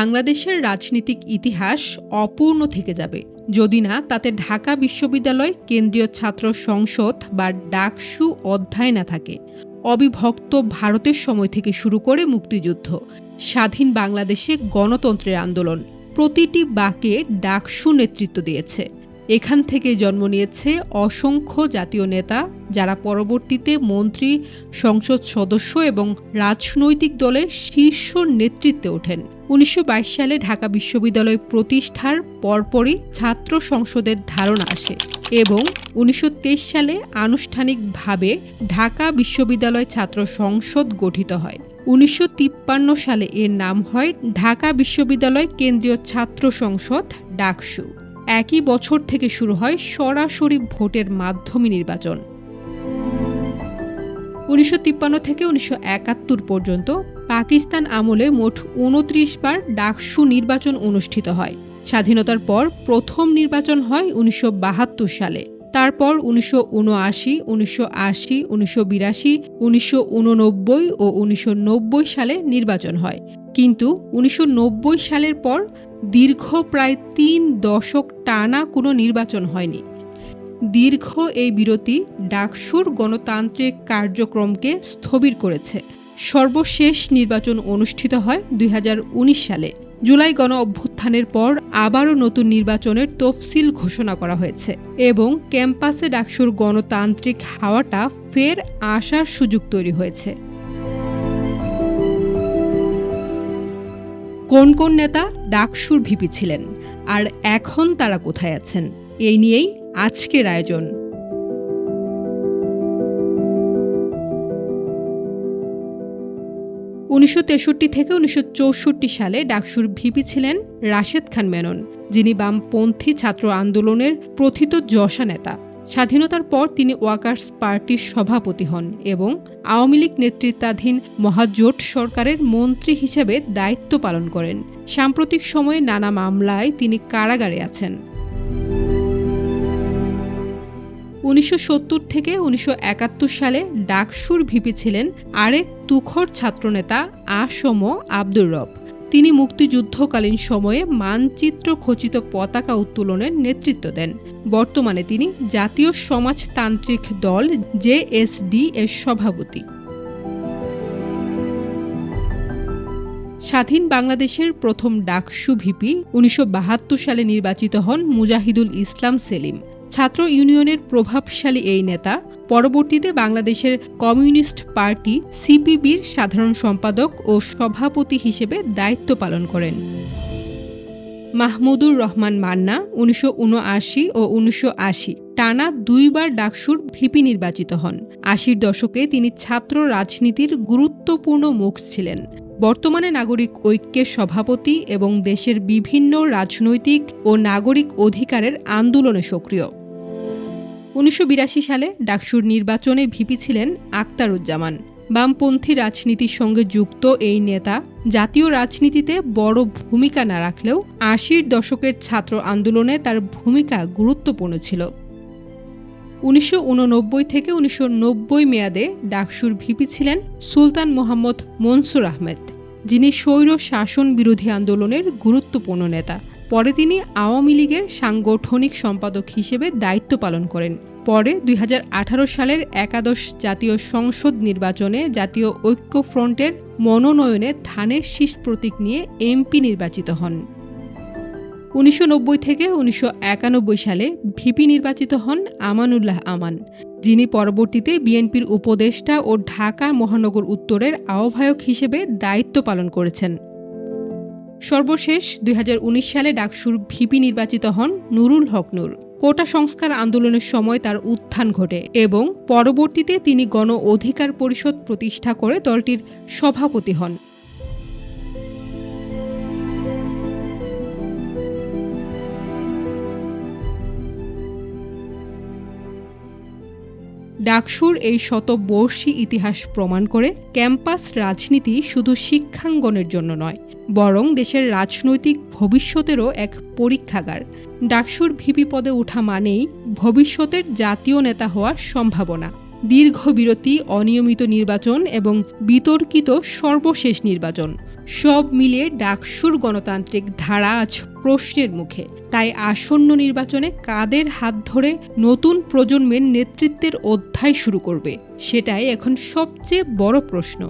বাংলাদেশের রাজনীতিক ইতিহাস অপূর্ণ থেকে যাবে। যদি না, তাতে ঢাকা বিশ্ববিদ্যালয়, কেন্দ্রীয় ছাত্র সংসদ বা ডাকসু অধ্যায় না থাকে। অবিভক্ত ভারতের সময় থেকে শুরু করে মুক্তিযুদ্ধ, স্বাধীন বাংলাদেশে গণতন্ত্রের আন্দোলন, প্রতিটি বাকে ডাকসু নেতৃত্ব দিয়েছে। এখান থেকে জন্ম নিয়েছে অসংখ্য জাতীয় নেতা, যারা পরবর্তীতে মন্ত্রী, সংসদ সদস্য এবং রাজনৈতিক দলের শীর্ষ নেতৃত্বে ওঠেন। উনিশশো বাইশ সালে ঢাকা বিশ্ববিদ্যালয় প্রতিষ্ঠার পরপরই ছাত্র সংসদের ধারণা আসে এবং উনিশশো তেইশ সালে আনুষ্ঠানিকভাবে ঢাকা বিশ্ববিদ্যালয় ছাত্র সংসদ গঠিত হয়। উনিশশো তিপ্পান্ন সালে এর নাম হয় ঢাকা বিশ্ববিদ্যালয় কেন্দ্রীয় ছাত্র সংসদ ডাকসু। একই বছর থেকে শুরু হয় সরাসরি ভোটের মাধ্যমে নির্বাচন। উনিশশো তিপ্পান্ন থেকে উনিশশো একাত্তর পর্যন্ত পাকিস্তান আমলে মোট উনত্রিশ বার ডাকসু নির্বাচন অনুষ্ঠিত হয়। স্বাধীনতার পর প্রথম নির্বাচন হয় উনিশশো বাহাত্তর সালে। তারপর উনিশশো উনআশি, উনিশশো আশি, উনিশশো বিরাশি, উনিশশো উননব্বই ও উনিশশো নব্বই সালে নির্বাচন হয়। কিন্তু উনিশশো নব্বই সালের পর দীর্ঘ প্রায় তিন দশক টানা কোনো নির্বাচন হয়নি। দীর্ঘ এই বিরতি ডাকসুর গণতান্ত্রিক কার্যক্রমকে স্থবির করেছে। সর্বশেষ নির্বাচন অনুষ্ঠিত হয় দুই হাজার উনিশ সালে। জুলাই গণ অভ্যুত্থানের পর আবারও নতুন নির্বাচনের তফসিল ঘোষণা করা হয়েছে এবং ক্যাম্পাসে ডাকসুর গণতান্ত্রিক হাওয়াটা ফের আসার সুযোগ তৈরি হয়েছে। কোন কোন নেতা ডাকসুর ভিপি ছিলেন? আর এখন তারা কোথায় আছেন? এই নিয়েই আজকের আয়োজন। উনিশশো তেষট্টি থেকে উনিশশো চৌষট্টি সালে ডাকসুর ভিপি ছিলেন রাশেদ খান মেনন, যিনি বামপন্থী ছাত্র আন্দোলনের প্রথিত যশা নেতা। স্বাধীনতার পর তিনি ওয়াকার্স পার্টির সভাপতি হন এবং আওয়ামী লীগ নেতৃত্বাধীন মহাজোট সরকারের মন্ত্রী হিসেবে দায়িত্ব পালন করেন। সাম্প্রতিক সময়ে নানা মামলায় তিনি কারাগারে আছেন। উনিশশো সত্তর থেকে উনিশশো একাত্তর সালে ডাকসুর ভিপি ছিলেন আরেক তুখর ছাত্রনেতা আসম আব্দুর রব। তিনি মুক্তিযুদ্ধকালীন সময়ে মানচিত্র খচিত পতাকা উত্তোলনের নেতৃত্ব দেন। বর্তমানে তিনি জাতীয় সমাজতান্ত্রিক দল জেএসডি এর সভাপতি। স্বাধীন বাংলাদেশের প্রথম ডাকসু ভিপি উনিশশো বাহাত্তর সালে নির্বাচিত হন মুজাহিদুল ইসলাম সেলিম। ছাত্র ইউনিয়নের প্রভাবশালী এই নেতা, পরবর্তীতে বাংলাদেশের কমিউনিস্ট পার্টি সিপিবির সাধারণ সম্পাদক ও সভাপতি হিসেবে দায়িত্ব পালন করেন। মাহমুদুর রহমান মান্না উনিশশো উনআশি ও উনিশশো আশি টানা দুইবার ডাকসুর ভিপি নির্বাচিত হন। আশির দশকে তিনি ছাত্র রাজনীতির গুরুত্বপূর্ণ মুখ ছিলেন। বর্তমানে নাগরিক ঐক্যের সভাপতি এবং দেশের বিভিন্ন রাজনৈতিক ও নাগরিক অধিকারের আন্দোলনে সক্রিয়। উনিশশো বিরাশি সালে ডাকসুর নির্বাচনে ভিপি ছিলেন আক্তারুজ্জামান বামপন্থী রাজনীতির সঙ্গে যুক্ত এই নেতা জাতীয় রাজনীতিতে বড় ভূমিকা না রাখলেও আশির দশকের ছাত্র আন্দোলনে তার ভূমিকা গুরুত্বপূর্ণ ছিল। উনিশশো উননব্বই থেকে উনিশশো নব্বই মেয়াদে ডাকসুর ভিপি ছিলেন সুলতান মোহাম্মদ মনসুর আহমেদ, যিনি স্বৈর শাসন বিরোধী আন্দোলনের গুরুত্বপূর্ণ নেতা। পরে তিনি আওয়ামী লীগের সাংগঠনিক সম্পাদক হিসেবে দায়িত্ব পালন করেন। পরে দুই হাজার আঠারো সালের একাদশ জাতীয় সংসদ নির্বাচনে জাতীয় ঐক্য ফ্রন্টের মনোনয়নে ধানের শীষ প্রতীক নিয়ে এমপি নির্বাচিত হন। উনিশশো নব্বই থেকে উনিশশো একানব্বই সালে ভিপি নির্বাচিত হন আমানুল্লাহ আমান, যিনি পরবর্তীতে বিএনপির উপদেষ্টা ও ঢাকা মহানগর উত্তরের আহ্বায়ক হিসেবে দায়িত্ব পালন করেছেন। সর্বশেষ দুই হাজার উনিশ সালে ডাকসুর ভিপি নির্বাচিত হন নুরুল হক নূর। কোটা সংস্কার আন্দোলনের সময় তার উত্থান ঘটে এবং পরবর্তীতে তিনি গণ অধিকার পরিষদ প্রতিষ্ঠা করে দলটির সভাপতি হন। ডাকসুর এই শতবর্ষী ইতিহাস প্রমাণ করে ক্যাম্পাস রাজনীতি শুধু শিক্ষাঙ্গনের জন্য নয়, বরং দেশের রাজনৈতিক ভবিষ্যতেরও এক পরীক্ষাগার। ডাকসুর ভিপি পদে ওঠা মানেই ভবিষ্যতের জাতীয় নেতা হওয়ার সম্ভাবনা। দীর্ঘ বিরতি অনিয়মিত নির্বাচন এবং বিতর্কিত সর্বশেষ নির্বাচন। সব মিলিয়ে ডাকসুর গণতান্ত্রিক ধারা আজ প্রশ্নের মুখে। তাই আসন্ন নির্বাচনে কাদের হাত ধরে নতুন প্রজন্মের নেতৃত্বের অধ্যায় শুরু করবে, সেটাই এখন সবচেয়ে বড় প্রশ্ন।